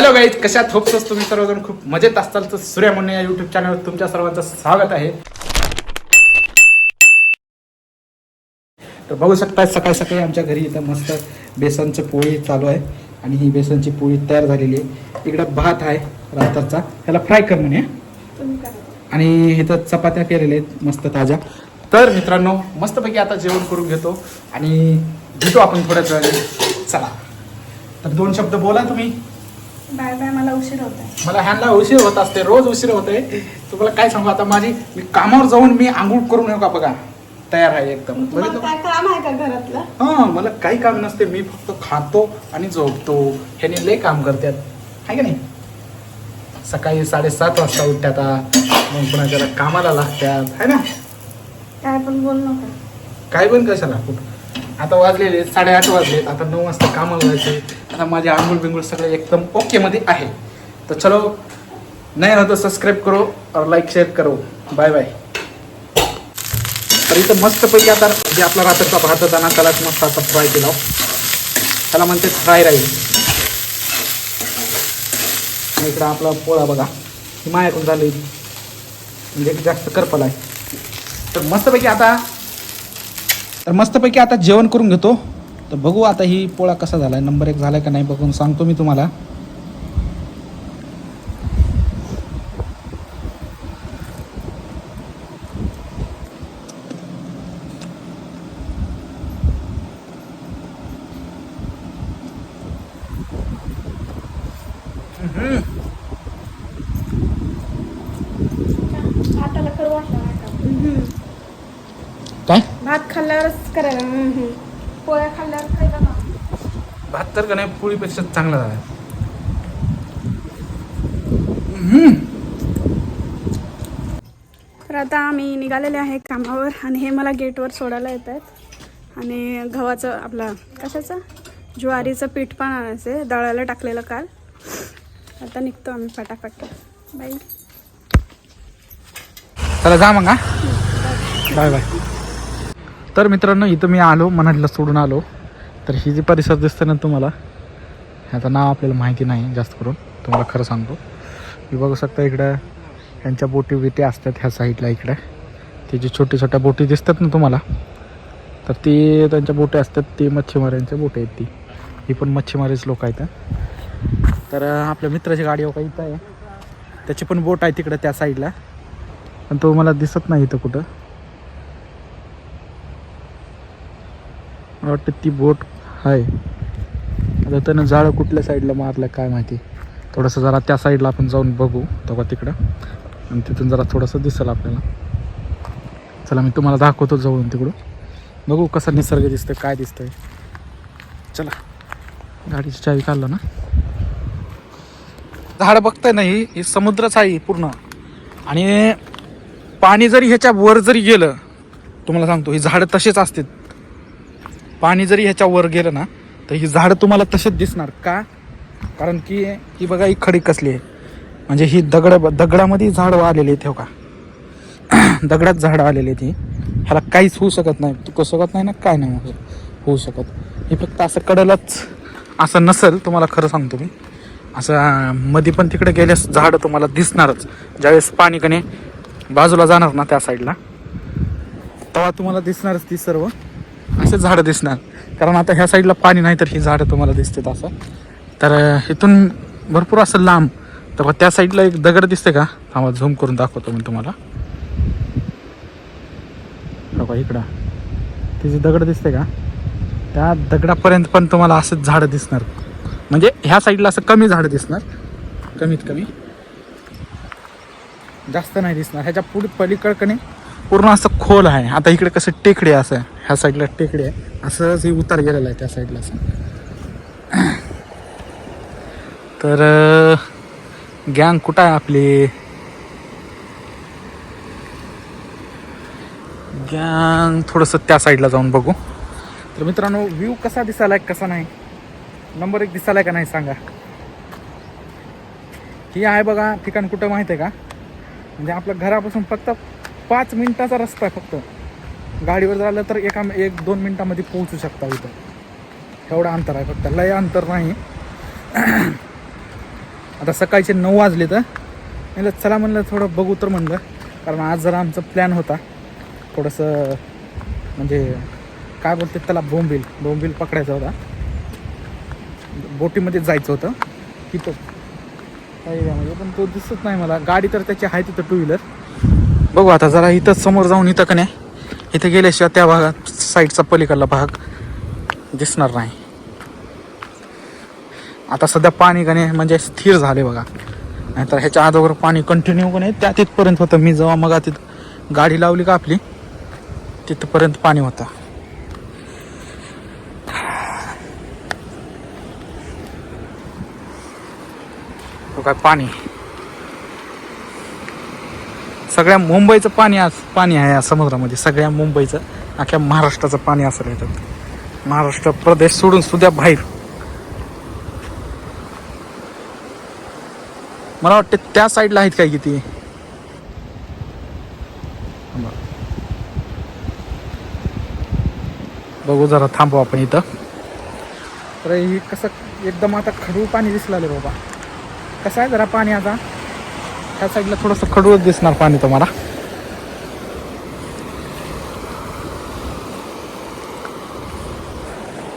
Hello guys कशात hopes तुम्ही सर्वजण खूप मजेत असताल. तर सूर्या मुन्ने या युट्यूब चॅनलवर तुमच्या सर्वांचं स्वागत आहे. तर बघू शकता सकाळी सकाळी आमच्या घरी इथं मस्त बेसनचं पोळी चालू आहे आणि ही बेसनची पोळी तयार झालेली आहे. इकडं भात आहे रात्रचा ह्याला फ्राय कर म्हणे आणि इथं चपात्या केलेल्या आहेत मस्त ताज्या. तर मित्रांनो मस्तपैकी आता जेवण करून घेतो आणि भेटू आपण थोड्याच वेळाने. चला. तर दोन शब्द बोला तुम्ही. बाय बाय मला उशीर होत आहे मला ह्यांना उशीर होत असते रोज उशीर होते तुम्हाला काय सांगू आता माझी मी कामावर जाऊन मी आंघोळ करून येऊ का बघा. तयार आहे एकदम. तुम्हाला बघितलं? काय काम आहे का घरातलं? हा मला काही काम नसते मी फक्त खातो आणि झोपतो. ह्याने लय काम करतात. आहे का नाही? सकाळी साडेसात वाजता उठतात मग पुन्हा त्याला कामाला लागतात. है ना? काय पण बोल नका. काय पण कशाला कुठं? आता वाजलेले साडेआठ वाजलेत आता नऊ वाजता कामाला जायचे आता माझे आंघोळ बिंगूळ सगळं एकदम ओकेमध्ये आहे. तर चलो नाही ना तर सबस्क्राईब करो और लाईक शेअर करो. बाय बाय तर इथं मस्तपैकी आता जे आपला रात्रीचा भात होता ना त्यालाच मस्त आता फ्राय केला हो. त्याला म्हणते फ्राय राहील आणि इकडं आपला पोळा बघा ही मायाकडून झाली म्हणजे जास्त करपल आहे तर मस्तपैकी आता तर मस्तपैकी आता जेवण करून घेतो. तर बघू आता ही पोळा कसा झाला आहे नंबर एक झाला आहे का नाही बघून सांगतो मी तुम्हाला भाताला करू वाटलं काय भात खाल्ल्यावरच करायला हम्म. पोळ्या खाल्ल्यावर खायला ना भात तर का नाही पोळीपेक्षा चांगला झाला. तर आता आम्ही निघालेले आहे कामावर आणि हे मला गेटवर सोडायला येत आहेत आणि गव्हाचं आपला कशाचं? ज्वारीचं पीठ पण आणायचं दळायला टाकलेलं काल. आता निघतो आम्ही फटाफट. बाई. चला जा मग हा. Bye bye. तर मित्रांनो इथं मी आलो मनालीला सोडून आलो. तर ही जी परिसर दिसते ना तुम्हाला ह्याचं नाव आपल्याला माहिती नाही जास्त करून. तुम्हाला खरं सांगतो. मी बघू शकता इकडं यांच्या बोटी बिटी असतात ह्या साईडला इकडे. ते जे छोट्या छोट्या बोटी दिसतात ना तुम्हाला तर ती त्यांच्या बोटी असतात ती मच्छीमारांच्या बोटी आहेत ती. ही पण मच्छीमारीच लोक आहेत तर आपल्या मित्राची गाडी हो इथं आहे. त्याची पण बोट आहे तिकडं त्या साईडला पण तो मला दिसत नाही इथं कुठं. मला वाटतं ती बोट आहे आता त्यानं जाळं कुठल्या साईडला मारलं काय माहिती. थोडंसं जरा त्या साईडला आपण जाऊन बघू तेव्हा तिकडं. आणि तिथून जरा थोडंसं दिसेल आपल्याला. चला मी तुम्हाला दाखवतो जवळून तिकडून. बघू कसा निसर्ग दिसतोय काय दिसतंय. चला गाडीची चावी काढलं ना. झाड बघताय ना ही? ही समुद्रच आहे पूर्ण. आणि पाणी जरी ह्याच्या वर जरी गेलं तुम्हाला सांगतो ही झाडं तसेच असतात पाणी जरी ह्याच्या वर गेलं ना तर ही झाडं तुम्हाला तसेच दिसणार. का? कारण की ही बघा ही खडी कसली आहे. म्हणजे ही दगड दगडामध्ये झाड आलेली आहेत हो का दगडात झाडं आलेली आहेत ही. ह्याला काहीच होऊ शकत नाही. तू शकत नाही ना? काय नाही होऊ- होऊ शकत. हे फक्त असं कडलच असं नसेल तुम्हाला खरं सांगतो मी. असं मध्ये पण तिकडे गेल्यास झाडं तुम्हाला दिसणारच. ज्यावेळेस पाणी कणे बाजूला जाणार ना त्या साईडला तेव्हा तुम्हाला दिसणारच ती सर्व. असे झाडं दिसणार. कारण आता ह्या साईडला पाणी नाही तर ही झाडं तुम्हाला दिसतात असं. तर इथून भरपूर असं लांब. तर त्या साईडला एक दगड दिसते का? आम्हाला झूम करून दाखवतो मी तुम्हाला. बघा इकडं. ती जी दगड दिसते का? त्या दगडापर्यंत पण तुम्हाला असंच झाडं दिसणार. म्हणजे ह्या साईडला असं कमी झाडं दिसणार. कमीत कमी. जास्त नाही दिसणार. ह्याच्या पुढे पलीकडकणे पूर्ण असं खोल आहे. आता इकडे कसं टेकडे आहे असं. ह्या साईडला टेकडे आहे. असंच हे उतार गेलेलं आहे त्या साईडला असं. तर गँग कुठं आहे आपली? गँग थोडंसं त्या साईडला जाऊन बघू. तर मित्रांनो व्ह्यू कसा दिसायला आहे कसा नाही? नंबर एक दिसायला का नाही सांगा. ही आहे बघा ठिकाण कुठं माहिती आहे का? म्हणजे आपल्या घरापासून फक्त पाच मिनिटाचा रस्ता आहे फक्त. गाडीवर झालं तर एका एक दोन मिनिटामध्ये पोहोचू शकता इथं. एवढं अंतर आहे फक्त. लय अंतर नाही. आता सकाळचे नऊ वाजले तर म्हणलं चला म्हणलं थोडं बघू तर म्हणलं. कारण आज जरा आमचा प्लॅन होता. थोडंसं म्हणजे काय बोलते त्याला बोंबील. बोंबील पकडायचा होता. बोटीमध्ये जायचं होतं. तिथं. काही म्हणजे पण तो दिसत नाही मला. गाडी तर त्याची आहे तिथं टू व्हीलर बघू आता जरा इथं समोर जाऊन इथं का नाही? इथं गेल्याशिवाय त्या भागात साईडचा पलीकडला भाग दिसणार नाही. आता सध्या पाणी का नाही म्हणजे स्थिर झाले बघा. नाहीतर ह्याच्या अगोदर पाणी कंटिन्यू का नाही त्या तिथपर्यंत होतं. मी जेव्हा मग तिथं गाडी लावली का आपली तिथपर्यंत पाणी होतं. काय पाणी. सगळ्या मुंबईचं पाणी आज पाणी आहे या समुद्रामध्ये. सगळ्या मुंबईचं अख्ख्या महाराष्ट्राचं पाणी असं येतात महाराष्ट्र प्रदेश सोडून सुद्धा बाहेर. मला वाटते त्या साईडला आहेत काय किती? बघू जरा थांबू आपण इथं. तर ही कसं एकदम आता खडू पाणी दिसलं बाबा. कसं आहे जरा पाणी आता? त्या साईडला थोडंसं खडूच दिसणार पाणी तुम्हाला.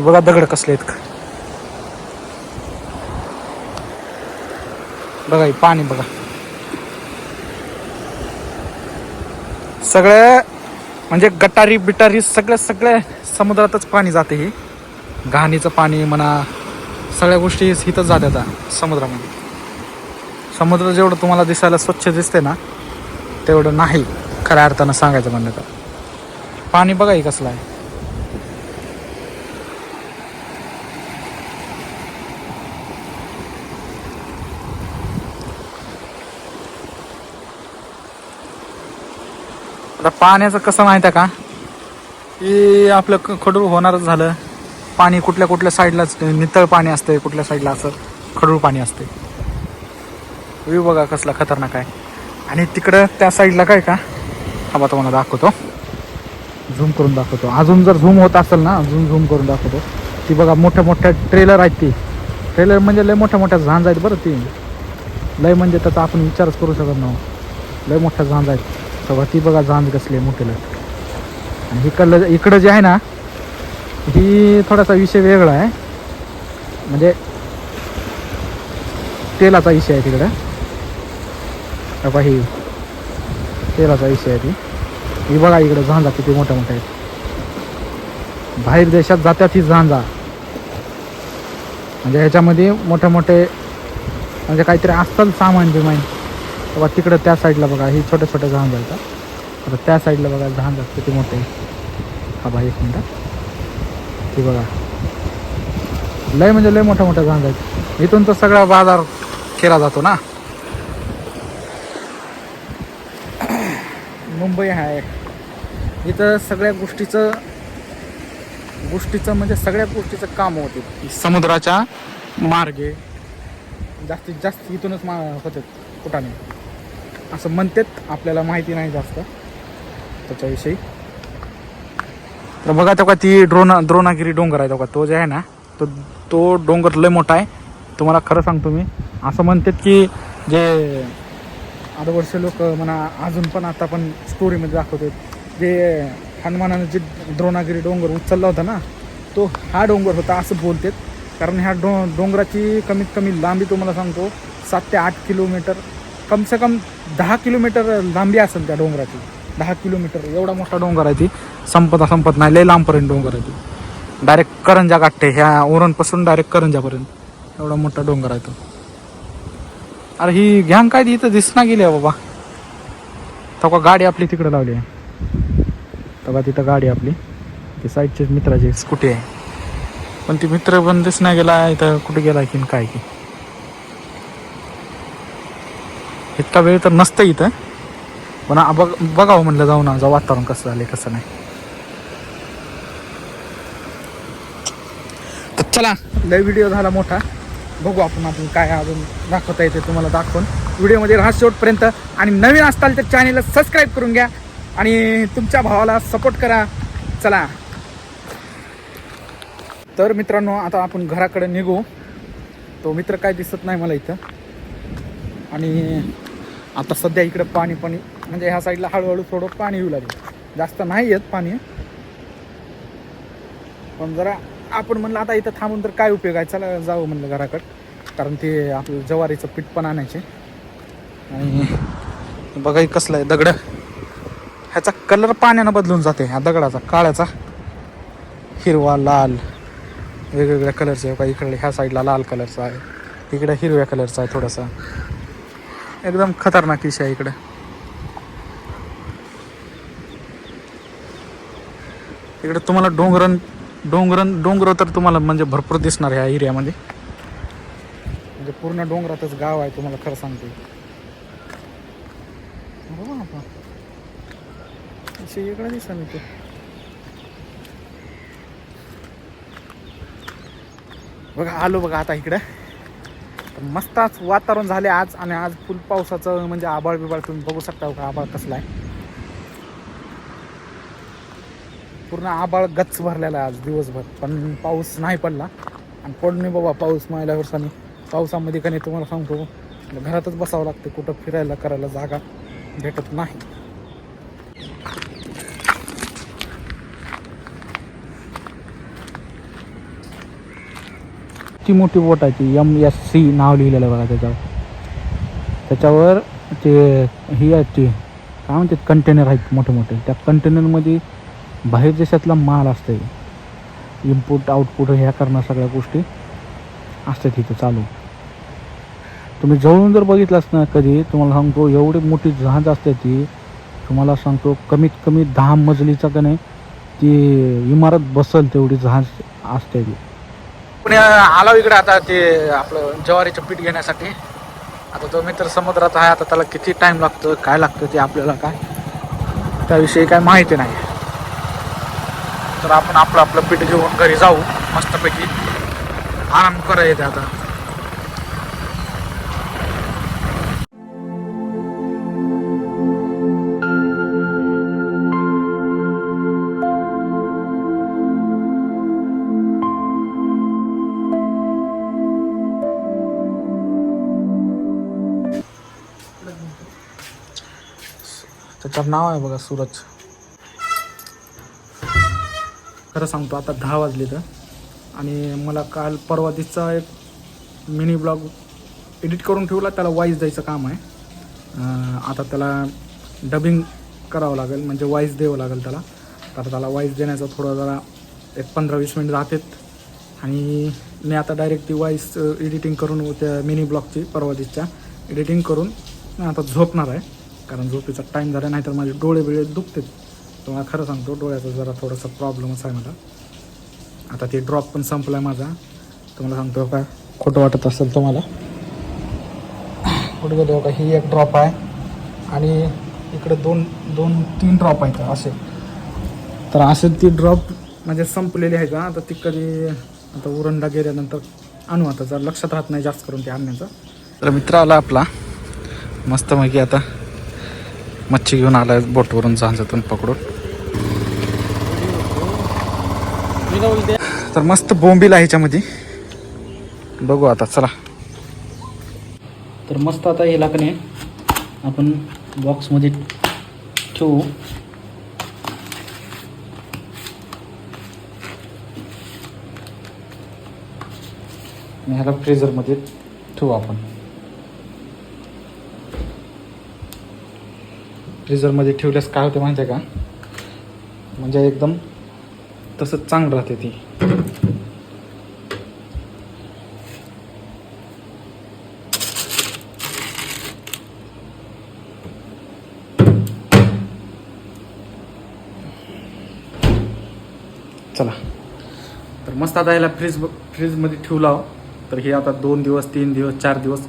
बघा दगड कसले आहेत. बघा हे पाणी बघा. सगळ्या म्हणजे गटारी बिटारी सगळ्या सगळ्या समुद्रातच पाणी जाते हे. घाणीचं पाणी म्हणा सगळ्या गोष्टी इथंच जातात आता समुद्रामध्ये. समुद्र जेवढं तुम्हाला दिसायला स्वच्छ दिसते ना तेवढं नाही खऱ्या अर्थानं सांगायचं म्हणलं तर. पाणी बघा कसलं आहे. आता पाण्याचं कसं माहिती आहे का? की आपलं क- खडूळ होणारच झालं. पाणी कुठल्या कुठल्या साईडलाच नितळ पाणी असते कुठल्या साईडला असं खडूळ पाणी असते व्ह्यू बघा कसला खतरनाक आहे. आणि तिकडं त्या साईडला काय का? हा बा तुम्हाला दाखवतो. झूम करून दाखवतो. अजून जर झूम होत असेल ना अजून झूम करून दाखवतो. ती बघा मोठ्या मोठ्या ट्रेलर आहेत ती. ट्रेलर म्हणजे लय मोठ्या मोठ्या झांज आहेत बरं ती. लय म्हणजे त्याचा आपण विचारच करू शकत ना लय मोठ्या झांज आहेत. तेव्हा ती बघा झांज कसली आहे मोठीला. आणि इकडलं इकडं जे आहे ना ही थोडासा विषय वेगळा आहे. म्हणजे तेलाचा विषय आहे तिकडं. बाबा ही तेलाचा विषय आहे ती. ही बघा इकडं झांजा किती मोठ्या मोठ्या आहेत. बाहेर देशात जात्यात ही झांजा. म्हणजे ह्याच्यामध्ये मोठे मोठे म्हणजे काहीतरी असतात सामान बिमान. बघा तिकडं त्या साईडला बघा ही छोट्या छोट्या झांजा आहेत आता त्या साईडला बघा झांजा किती मोठे हा बा एक मिनटं ती बघा. लय म्हणजे लय मोठ्या मोठ्या झांजा आहेत. इथून तर सगळा बाजार केला जातो ना. मुंबई आहे इथं सगळ्या गोष्टीचं गोष्टीचं म्हणजे सगळ्या गोष्टीचं काम होते. समुद्राच्या मार्गे. जास्तीत जास्त इथूनच मा होते कुठाने असं म्हणतात आपल्याला माहिती नाही जास्त. त्याच्याविषयी. तर बघा तेव्हा ती ड्रोना द्रोणागिरी डोंगर आहे तेव्हा तो जे आहे ना तो तो डोंगर लय मोठा आहे. तुम्हाला खरं सांगतो मी. असं म्हणतात की जे आदवर्ष लोक म्हणा अजून पण आता पण स्टोरीमध्ये दाखवतात जे हनुमानानं जे द्रोणागिरी डोंगर उचलला होता ना तो हा डोंगर होता असं बोलतात. कारण ह्या डो डोंगराची कमीत कमी लांबी तुम्हाला सांगतो सात ते आठ किलोमीटर कम से कम दहा किलोमीटर लांबी असेल त्या डोंगराची. दहा किलोमीटर एवढा मोठा डोंगर आहे ती. संपता संपत नाही लय लांबपर्यंत डोंगर आहे ती. डायरेक्ट करंजा गाठते ह्या ओरणपासून डायरेक्ट करंजापर्यंत. एवढा मोठा डोंगर आहे तो. अरे ही घ्यान काय इथं दिसना गेली आहे बाबा. तका गाडी आपली तिकडे लावली आहे. तका तिथं गाडी आपली. ती साईडची मित्राची स्कूटी आहे. पण ती मित्र पण दिसना गेला इथं कुठे गेला की काय की. इतका वेळ तर नसतं इथं. पण बघ बघावं म्हणलं जाऊ ना जाऊ वातावरण कसं झालं कसं नाही. तर चला लय व्हिडिओ झाला मोठा. बघू आपण आपण काय अजून दाखवता येते तुम्हाला दाखवून. व्हिडिओमध्ये राहा शेवटपर्यंत आणि नवीन असताल तर चॅनेलला सबस्क्राईब करून घ्या आणि तुमच्या भावाला सपोर्ट करा. चला. तर मित्रांनो आता आपण घराकडे निघू. तो मित्र काय दिसत नाही मला इथं. आणि आता सध्या इकडं पाणी पाणी म्हणजे ह्या साईडला हळूहळू थोडं पाणी येऊ लागलं. जास्त नाही येत पाणी. पण जरा आपण म्हणलं आता इथं थांबून तर काय उपयोग आहे? चला जावं म्हणलं घराकडं. कारण ते आपलं जवारीचं पीठ पण आणायचे. आणि बघा कसलं आहे दगड. ह्याचा कलर पाण्यानं बदलून जाते ह्या दगडाचा काळ्याचा. हिरवा लाल. वेगवेगळ्या कलरचे आहे. बघा इकडे ह्या साईडला लाल कलरचा आहे. इकडे हिरव्या कलरचा आहे थोडासा. एकदम खतरनाक विषय आहे इकडे. इकडे तुम्हाला डोंगरन डोंगरन डोंगर तर तुम्हाला म्हणजे भरपूर दिसणार ह्या एरियामध्ये. म्हणजे पूर्ण डोंगरातच गाव आहे तुम्हाला खरं सांगते अरे बाबा. अशी इकडे दिसा ते. बघा आलो बघा आता इकडं. मस्त आज वातावरण झाले आज आणि आज फुल पावसाचं म्हणजे आबाळ बिबाळ तुम्ही बघू शकता का आबाळ कसला आहे. पूर्ण आबाळ गच्च भरलेला आहे आज दिवसभर. पण पाऊस नाही पडला. आणि पडणे बाबा पाऊस मायल्या वर्षाने. पावसामध्ये का नाही तुम्हाला सांगतो. घरातच बसावं लागते. कुठं फिरायला करायला जागा भेटत नाही. ती मोठी बोट आहे ती एम एस सी नाव लिहिलेलं बघा त्याच्यावर. त्याच्यावर ते ही आहेत ते काय म्हणतात कंटेनर आहेत मोठे मोठे त्या कंटेनरमध्ये बाहेर देशातला माल असते इनपुट आउटपुट ह्या करणं सगळ्या गोष्टी असतात तिथं चालू. तुम्ही जवळून जर बघितलंच ना कधी तुम्हाला सांगतो एवढी मोठी जहाज असते ती तुम्हाला सांगतो कमीत कमी दहा मजलीचा का नाही ती इमारत बसल तेवढी जहाज असते ती. पुणे आला इकडे आता ते आपलं ज्वारीचं पीठ घेण्यासाठी. आता तो मित्र समुद्रात आहे आता त्याला किती टाईम लागतो काय लागतं ते आपल्याला काय? त्याविषयी काय माहिती नाही. तर आपण आपलं आपलं पीठ घेऊन घरी जाऊ. मस्तपैकी आराम करा येते आता. त्याच्यावर नाव आहे बघा सूरज. खरं सांगतो आता दहा वाजले तर. आणि मला काल परवा दिसचा एक मिनी ब्लॉग एडिट करून ठेवला त्याला वाईज द्यायचं काम आहे. आता त्याला डबिंग करावं लागेल म्हणजे वाईज द्यावं लागेल त्याला. तर त्याला वाईज देण्याचा थोडं जरा एक पंधरा वीस मिनिट राहतात. आणि मी आता डायरेक्ट ती वॉईस एडिटिंग करून त्या मिनी ब्लॉगची परवा दिवसच्या एडिटिंग करून आता झोपणार आहे. कारण झोपेचा टाईम झाला नाही तर माझे डोळे बिळे दुखतात. तुम्हाला खरं सांगतो डोळ्याचा जरा थोडासा प्रॉब्लेमच आहे मला. आता ते ड्रॉप पण संपला आहे माझा. तुम्हाला सांगतो का खोटं वाटत असेल तुम्हाला. कुठं गेलो का ही एक ड्रॉप आहे. आणि इकडे दोन दोन तीन ड्रॉप आहेत असे. तर असे ती ड्रॉप म्हणजे संपलेली आहे का आता ती कधी आता उरंडा गेल्यानंतर आणू आता जर लक्षात राहत नाही जास्त करून ते आणण्याचं. तर मित्र आला आपला. मस्त मग आता मच्छी घेऊन आला बोटवरून जहाजातून पकडून. तर मस्त बोंबील आहे ह्याच्यामध्ये. बघू आता चला. तर मस्त आता हे लाकणे आपण बॉक्समध्ये ठेवू. ह्याला फ्रीझरमध्ये ठेवू आपण. फ्रीझरमध्ये ठेवल्यास काय होते माहिती आहे का? म्हणजे एकदम तसंच चांगलं राहते ती. चला. तर मस्त आता याला फ्रीज फ्रीजमध्ये ठेवला हो. तर हे आता दोन दिवस तीन दिवस चार दिवस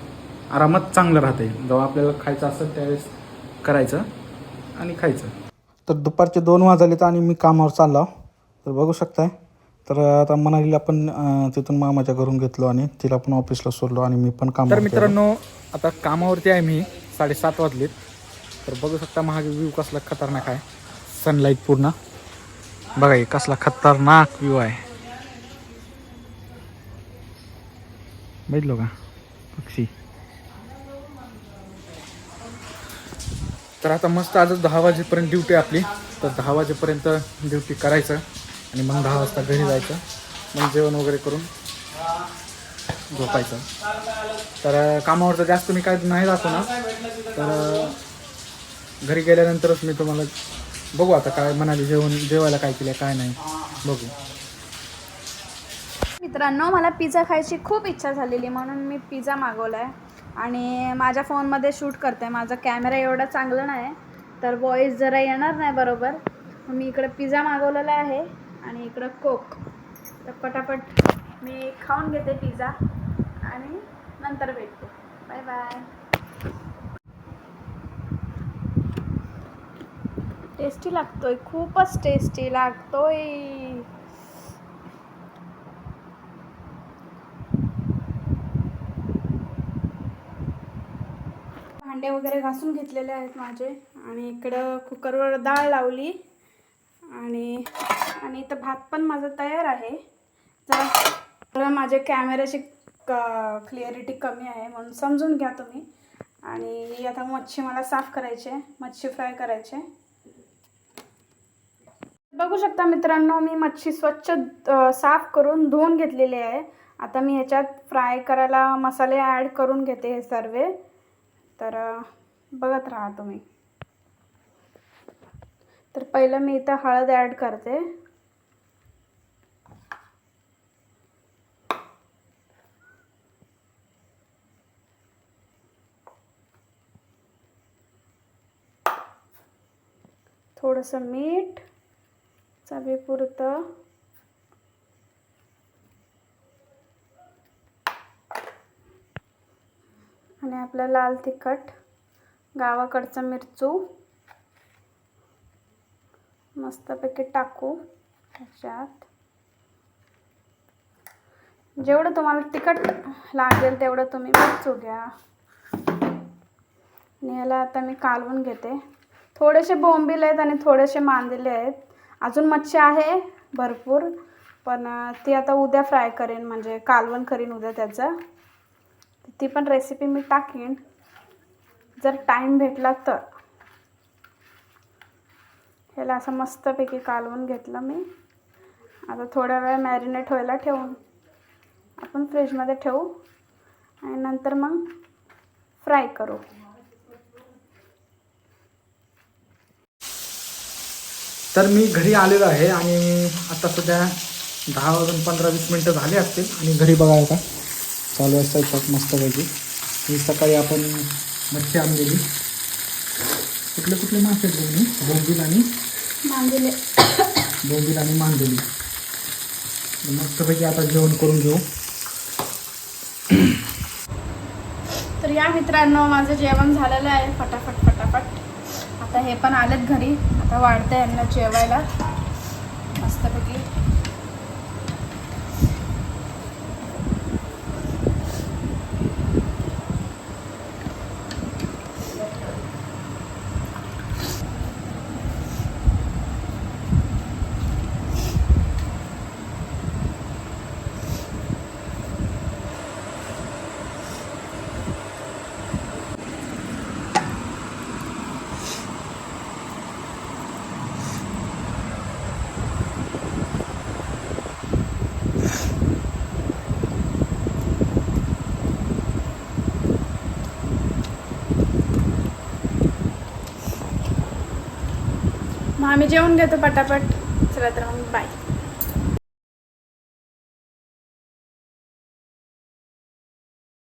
आरामात चांगलं राहते. जेव्हा आपल्याला खायचं असेल त्यावेळेस करायचं आणि खायचं. तर दुपारचे दोन वाजले तर आणि मी कामावर चाललो. तर बघू शकताय. तर आता मनालीला पण तिथून मामाच्या घरून घेतलो आणि तिला पण ऑफिसला सोडलो आणि मी पण काम तर मित्रांनो आता कामावरती आहे मी साडेसात वाजलेत. तर बघू शकता महाग व्ह्यू कसला खतरनाक आहे. सनलाईट पूर्ण. बघा हे कसला खतरनाक व्ह्यू आहे. बघितलो का? पक्षी. तर आता मस्त आज दहा वाजेपर्यंत ड्युटी आपली. तर दहा वाजेपर्यंत ड्युटी करायचं. आणि मग दहा वाजता घरी जायचं. मग जेवण वगैरे करून झोपायचं. तर कामावरचं जास्त मी काय नाही दाखवणार. तर घरी गेल्यानंतरच मी तुम्हाला बघू आता काय म्हणाली जेवण जेवायला काय केलं काय नाही. बघू. मित्रांनो मला पिझ्झा खायची खूप इच्छा झालेली म्हणून मी पिझ्झा मागवला आहे आणि माझ्या फोनमध्ये शूट करते माझा कॅमेरा एवढा चांगला नाही तर वॉईस जरा येणार नाही बरोबर. मी इकडं पिझ्झा मागवलेला आहे. आणि इकडं कोक. तर पटापट मी खाऊन घेते पिझ्झा आणि नंतर भेटते. Bye bye. टेस्टी लागतोय खूपच टेस्टी लागतोय. भांडे वगैरे घासून घेतलेले आहेत माझे. आणि इकडं कुकरवर डाळ लावली आणि आणि इथं भात पण माझा तयार आहे. जरा माझ्या कॅमेऱ्याची क क्लिअरिटी कमी आहे म्हणून समजून घ्या तुम्ही. आणि ही आता मच्छी मला साफ करायची आहे मच्छी फ्राय करायची आहे. बघू शकता मित्रांनो मी मच्छी स्वच्छ साफ करून धुवून घेतलेली आहे. आता मी ह्याच्यात फ्राय करायला मसाले ॲड करून घेते हे सर्व. तर बघत राहा तुम्ही. तर पहिलं मी इथं हळद ॲड करते. थोडंसं मीठ चवीपुरतं. आणि आपलं लाल तिखट गावाकडचं मिरचू. मस्तपैकी टाकू त्याच्यात. जेवढं तुम्हाला तिखट लागेल तेवढं तुम्ही मिरचू घ्या. आणि याला आता मी कालवून घेते. थोडेसे बोंबील आहेत आणि थोडेसे मांदेले आहेत. अजून मच्छी आहे भरपूर पण ती आता उद्या फ्राय करेन म्हणजे कालवण करीन उद्या त्याचं. ती पण रेसिपी मी टाकीन. जर टाईम भेटला तर. ह्याला असं मस्तपैकी कालवून घेतलं मी. आता थोड्या वेळ मॅरिनेट व्हायला ठेवून आपण फ्रीजमध्ये ठेवू. आणि नंतर मग फ्राय करू. तर मी घरी आलेलो आहे आणि आता सध्या दहा वाजून पंधरा वीस मिनटं झाले असतील आणि घरी बघा आता. चालू आहे स्वयंपाक मस्तपैकी. ही सकाळी आपण मच्छी आणलेली. कुठले कुठले मासे आहेत तुम्ही बोंबील आणि मांदिले बोंबील आणि मांदेली मस्तपैकी आता जेवण करून घेऊ. तर या मित्रांनो माझं जेवण झालेलं आहे. फटाफट फटाफट. आता हे पण आलेत घरी. आता वाढतंय यांना जेवायला मस्तपैकी मग आम्ही जेवण घेतो पटापट. चला तर मग बाय.